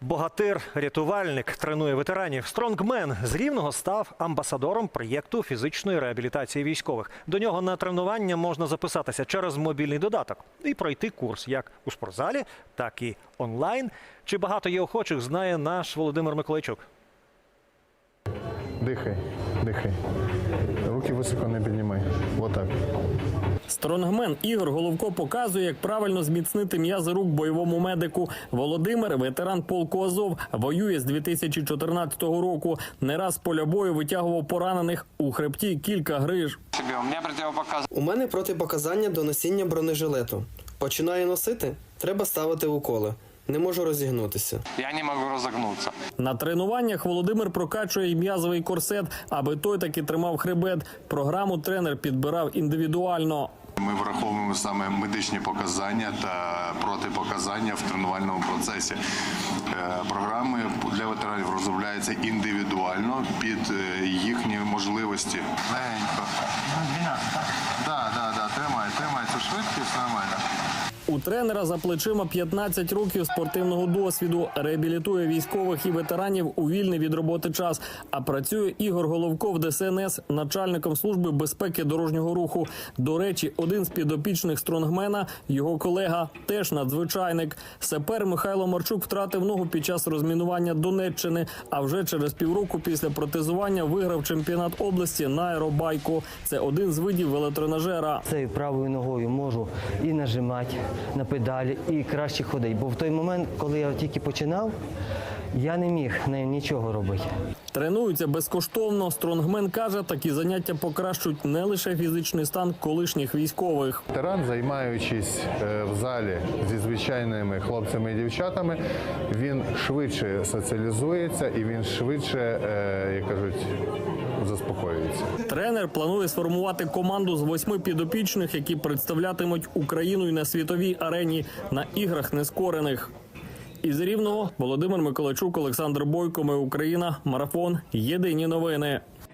Богатир, рятувальник, тренує ветеранів. Стронгмен з рівного став амбасадором проєкту фізичної реабілітації військових. До нього на тренування можна записатися через мобільний додаток і пройти курс як у спортзалі, так і онлайн. Чи багато є охочих, знає наш Володимир Миколайчук. Дихай, дихай. Руки високо не піднімай. Отак. Стронгмен Ігор Головко показує, як правильно зміцнити м'язи рук бойовому медику. Володимир, ветеран полку Азов, воює з 2014 року. Не раз з поля бою витягував поранених у хребті кілька гриж. У мене протипоказання до носіння бронежилету. Починаю носити, треба ставити уколи. Не можу розігнутися. Я не могу разогнуться. На тренуваннях Володимир прокачує й м'язовий корсет, аби той таки тримав хребет. Програму тренер підбирав індивідуально. Ми враховуємо саме медичні показання та протипоказання в тренувальному процесі. Е, Програми для ветеранів розробляються індивідуально під е, їхні можливості. Легенько. Да, да, да, тримай, тримай цю швидкість нормально. У тренера за плечима 15 років спортивного досвіду. Реабілітує військових і ветеранів у вільний від роботи час. А працює Ігор Головко в ДСНС начальником служби безпеки дорожнього руху. До речі, один з підопічних стронгмена, його колега, теж надзвичайник. Сапер Михайло Марчук втратив ногу під час розмінування Донеччини. А вже через півроку після протезування виграв чемпіонат області на аеробайку. Це один з видів велотренажера. Цією правою ногою можу і нажимати на педалі, і краще ходить. Бо в той момент, коли я тільки починав, я не міг нічого робити. Тренуються безкоштовно. Стронгмен каже, такі заняття покращують не лише фізичний стан колишніх військових. Ветеран, займаючись е, в залі зі звичайними хлопцями і дівчатами, він швидше соціалізується і він швидше, е, як кажуть, заспокоюється. Тренер планує сформувати команду з восьми підопічних, які представлятимуть Україну й на світовій арені на іграх нескорених. Із рівного Володимир Миколачук, Олександр Бойко. Ми Україна. Марафон. Єдині новини.